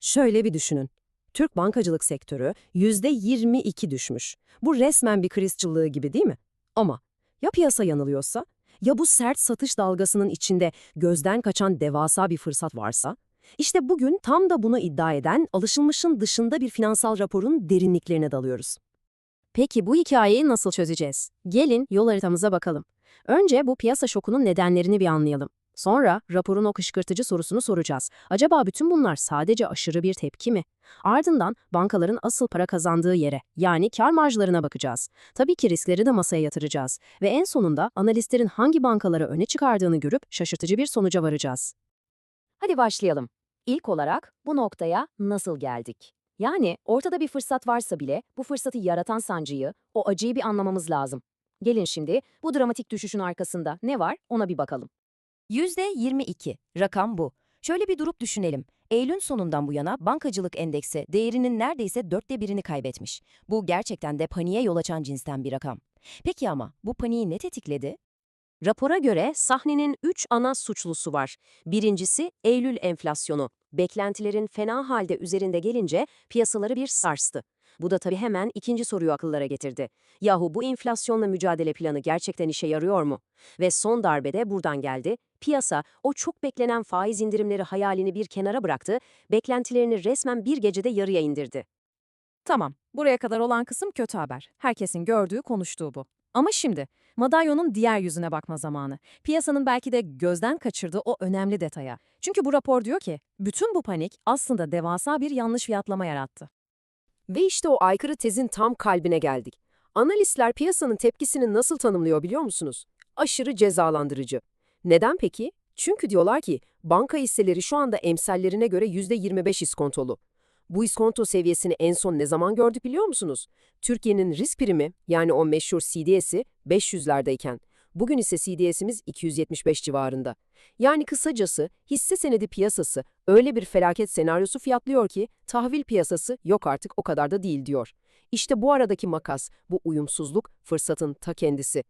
Şöyle bir düşünün. Türk bankacılık sektörü %22 düşmüş. Bu resmen bir kriz çıllığı gibi değil mi? Ama ya piyasa yanılıyorsa? Ya bu sert satış dalgasının içinde gözden kaçan devasa bir fırsat varsa? İşte bugün tam da bunu iddia eden alışılmışın dışında bir finansal raporun derinliklerine dalıyoruz. Peki bu hikayeyi nasıl çözeceğiz? Gelin yol haritamıza bakalım. Önce bu piyasa şokunun nedenlerini bir anlayalım. Sonra raporun o kışkırtıcı sorusunu soracağız. Acaba bütün bunlar sadece aşırı bir tepki mi? Ardından bankaların asıl para kazandığı yere, yani kar marjlarına bakacağız. Tabii ki riskleri de masaya yatıracağız. Ve en sonunda analistlerin hangi bankaları öne çıkardığını görüp şaşırtıcı bir sonuca varacağız. Hadi başlayalım. İlk olarak bu noktaya nasıl geldik? Yani ortada bir fırsat varsa bile bu fırsatı yaratan sancıyı, o acıyı bir anlamamız lazım. Gelin şimdi bu dramatik düşüşün arkasında ne var ona bir bakalım. %22. Rakam bu. Şöyle bir durup düşünelim. Eylül sonundan bu yana bankacılık endeksi değerinin neredeyse dörtte birini kaybetmiş. Bu gerçekten de paniğe yol açan cinsten bir rakam. Peki ama bu paniği ne tetikledi? Rapora göre sahnenin 3 ana suçlusu var. Birincisi Eylül enflasyonu. Beklentilerin fena halde üzerinde gelince piyasaları bir sarstı. Bu da tabii hemen ikinci soruyu akıllara getirdi. Yahu bu enflasyonla mücadele planı gerçekten işe yarıyor mu? Ve son darbe de buradan geldi. Piyasa o çok beklenen faiz indirimleri hayalini bir kenara bıraktı, beklentilerini resmen bir gecede yarıya indirdi. Tamam, buraya kadar olan kısım kötü haber. Herkesin gördüğü, konuştuğu bu. Ama şimdi, madalyonun diğer yüzüne bakma zamanı. Piyasanın belki de gözden kaçırdığı o önemli detaya. Çünkü bu rapor diyor ki, bütün bu panik aslında devasa bir yanlış fiyatlama yarattı. Ve işte o aykırı tezin tam kalbine geldik. Analistler piyasanın tepkisini nasıl tanımlıyor biliyor musunuz? Aşırı cezalandırıcı. Neden peki? Çünkü diyorlar ki banka hisseleri şu anda emsallerine göre %25 iskontolu. Bu iskonto seviyesini en son ne zaman gördük biliyor musunuz? Türkiye'nin risk primi yani o meşhur CDS'i 500'lerdeyken. Bugün ise CDS'imiz 275 civarında. Yani kısacası hisse senedi piyasası öyle bir felaket senaryosu fiyatlıyor ki tahvil piyasası yok artık o kadar da değil diyor. İşte bu aradaki makas, bu uyumsuzluk fırsatın ta kendisi.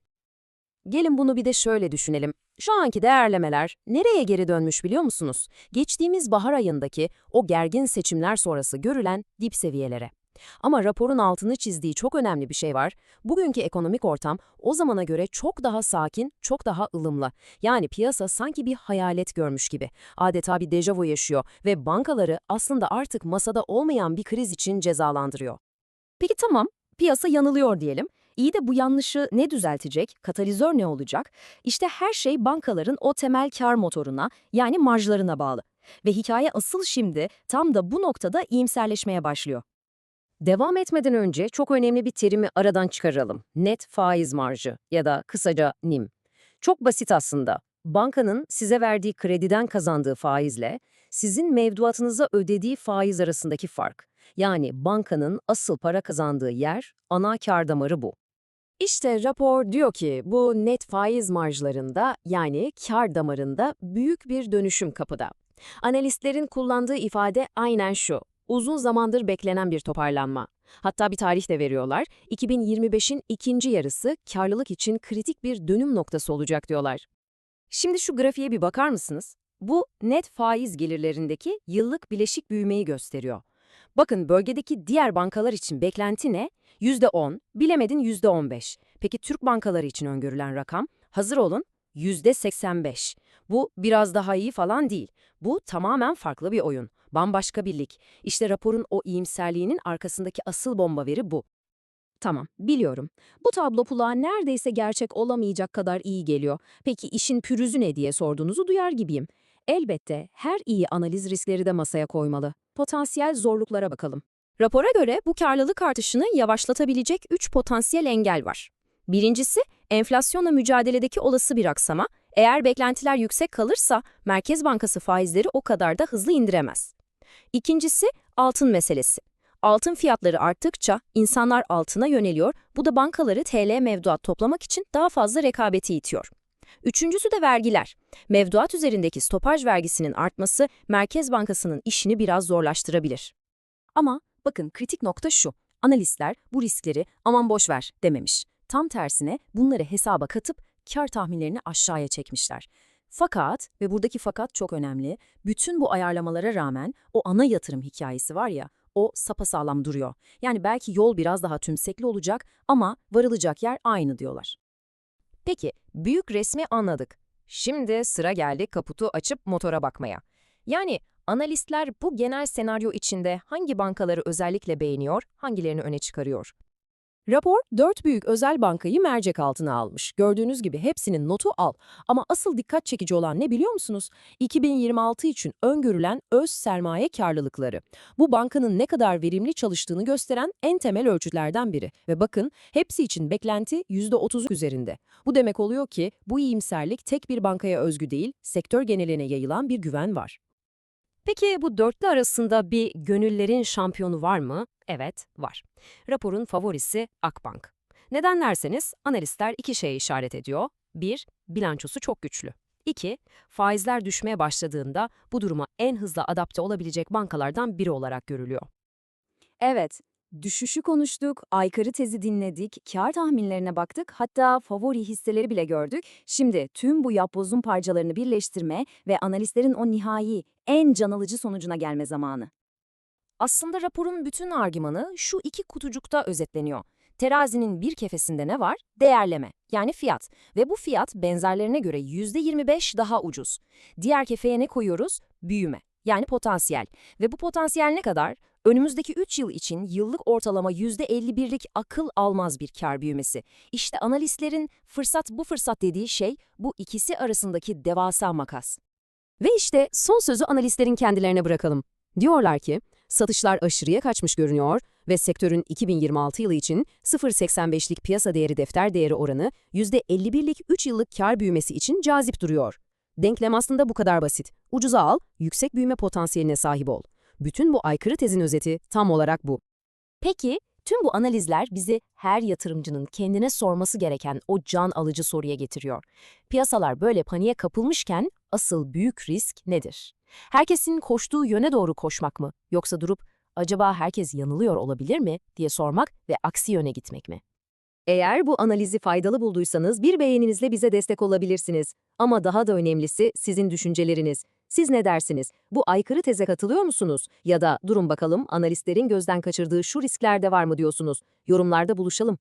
Gelin bunu bir de şöyle düşünelim. Şu anki değerlemeler nereye geri dönmüş biliyor musunuz? Geçtiğimiz bahar ayındaki o gergin seçimler sonrası görülen dip seviyelere. Ama raporun altını çizdiği çok önemli bir şey var. Bugünkü ekonomik ortam o zamana göre çok daha sakin, çok daha ılımlı. Yani piyasa sanki bir hayalet görmüş gibi. Adeta bir dejavu yaşıyor ve bankaları aslında artık masada olmayan bir kriz için cezalandırıyor. Peki tamam, piyasa yanılıyor diyelim. İyi de bu yanlışı ne düzeltecek, katalizör ne olacak? İşte her şey bankaların o temel kar motoruna yani marjlarına bağlı. Ve hikaye asıl şimdi tam da bu noktada iyimserleşmeye başlıyor. Devam etmeden önce çok önemli bir terimi aradan çıkaralım. Net faiz marjı ya da kısaca NIM. Çok basit aslında. Bankanın size verdiği krediden kazandığı faizle sizin mevduatınıza ödediği faiz arasındaki fark. Yani bankanın asıl para kazandığı yer, ana kar damarı bu. İşte rapor diyor ki bu net faiz marjlarında yani kar damarında büyük bir dönüşüm kapıda. Analistlerin kullandığı ifade aynen şu. Uzun zamandır beklenen bir toparlanma. Hatta bir tarih de veriyorlar. 2025'in ikinci yarısı karlılık için kritik bir dönüm noktası olacak diyorlar. Şimdi şu grafiğe bir bakar mısınız? Bu net faiz gelirlerindeki yıllık bileşik büyümeyi gösteriyor. Bakın bölgedeki diğer bankalar için beklenti ne? %10, bilemedin %15. Peki Türk bankaları için öngörülen rakam? Hazır olun, %85. Bu biraz daha iyi falan değil. Bu tamamen farklı bir oyun. Bambaşka bir lig. İşte raporun o iyimserliğinin arkasındaki asıl bomba veri bu. Tamam, biliyorum. Bu tablo kulağa neredeyse gerçek olamayacak kadar iyi geliyor. Peki işin pürüzü ne diye sorduğunuzu duyar gibiyim. Elbette her iyi analiz riskleri de masaya koymalı. Potansiyel zorluklara bakalım. Rapora göre bu karlılık artışını yavaşlatabilecek 3 potansiyel engel var. Birincisi, enflasyonla mücadeledeki olası bir aksama. Eğer beklentiler yüksek kalırsa Merkez Bankası faizleri o kadar da hızlı indiremez. İkincisi, altın meselesi. Altın fiyatları arttıkça insanlar altına yöneliyor, bu da bankaları TL mevduat toplamak için daha fazla rekabeti itiyor. Üçüncüsü de vergiler. Mevduat üzerindeki stopaj vergisinin artması Merkez Bankası'nın işini biraz zorlaştırabilir. Ama bakın kritik nokta şu. Analistler bu riskleri aman boş ver dememiş. Tam tersine bunları hesaba katıp kar tahminlerini aşağıya çekmişler. Fakat ve buradaki fakat çok önemli. Bütün bu ayarlamalara rağmen o ana yatırım hikayesi var ya, o sapasağlam duruyor. Yani belki yol biraz daha tümsekli olacak ama varılacak yer aynı diyorlar. Peki, büyük resmi anladık. Şimdi sıra geldi kaputu açıp motora bakmaya. Yani analistler bu genel senaryo içinde hangi bankaları özellikle beğeniyor, hangilerini öne çıkarıyor? Rapor, dört büyük özel bankayı mercek altına almış. Gördüğünüz gibi hepsinin notu al. Ama asıl dikkat çekici olan ne biliyor musunuz? 2026 için öngörülen öz sermaye karlılıkları. Bu bankanın ne kadar verimli çalıştığını gösteren en temel ölçütlerden biri. Ve bakın, hepsi için beklenti %30 üzerinde. Bu demek oluyor ki bu iyimserlik tek bir bankaya özgü değil, sektör geneline yayılan bir güven var. Peki bu dörtlü arasında bir gönüllerin şampiyonu var mı? Evet, var. Raporun favorisi Akbank. Neden derseniz analistler iki şeye işaret ediyor. Bir, bilançosu çok güçlü. İki, faizler düşmeye başladığında bu duruma en hızlı adapte olabilecek bankalardan biri olarak görülüyor. Evet, düşüşü konuştuk, aykırı tezi dinledik, kar tahminlerine baktık, hatta favori hisseleri bile gördük. Şimdi tüm bu yapbozun parçalarını birleştirme ve analistlerin o nihai, en can alıcı sonucuna gelme zamanı. Aslında raporun bütün argümanı şu iki kutucukta özetleniyor. Terazinin bir kefesinde ne var? Değerleme, yani fiyat. Ve bu fiyat benzerlerine göre %25 daha ucuz. Diğer kefeye ne koyuyoruz? Büyüme, yani potansiyel. Ve bu potansiyel ne kadar? Önümüzdeki 3 yıl için yıllık ortalama %51'lik akıl almaz bir kar büyümesi. İşte analistlerin fırsat bu fırsat dediği şey bu ikisi arasındaki devasa makas. Ve işte son sözü analistlerin kendilerine bırakalım. Diyorlar ki, satışlar aşırıya kaçmış görünüyor ve sektörün 2026 yılı için 0.85'lik piyasa değeri defter değeri oranı %51'lik 3 yıllık kar büyümesi için cazip duruyor. Denklem aslında bu kadar basit. Ucuza al, yüksek büyüme potansiyeline sahip ol. Bütün bu aykırı tezin özeti tam olarak bu. Peki, tüm bu analizler bizi her yatırımcının kendine sorması gereken o can alıcı soruya getiriyor. Piyasalar böyle paniğe kapılmışken asıl büyük risk nedir? Herkesin koştuğu yöne doğru koşmak mı? Yoksa durup acaba herkes yanılıyor olabilir mi diye sormak ve aksi yöne gitmek mi? Eğer bu analizi faydalı bulduysanız bir beğeninizle bize destek olabilirsiniz. Ama daha da önemlisi sizin düşünceleriniz. Siz ne dersiniz? Bu aykırı teze katılıyor musunuz? Ya da durun bakalım analistlerin gözden kaçırdığı şu riskler de var mı diyorsunuz? Yorumlarda buluşalım.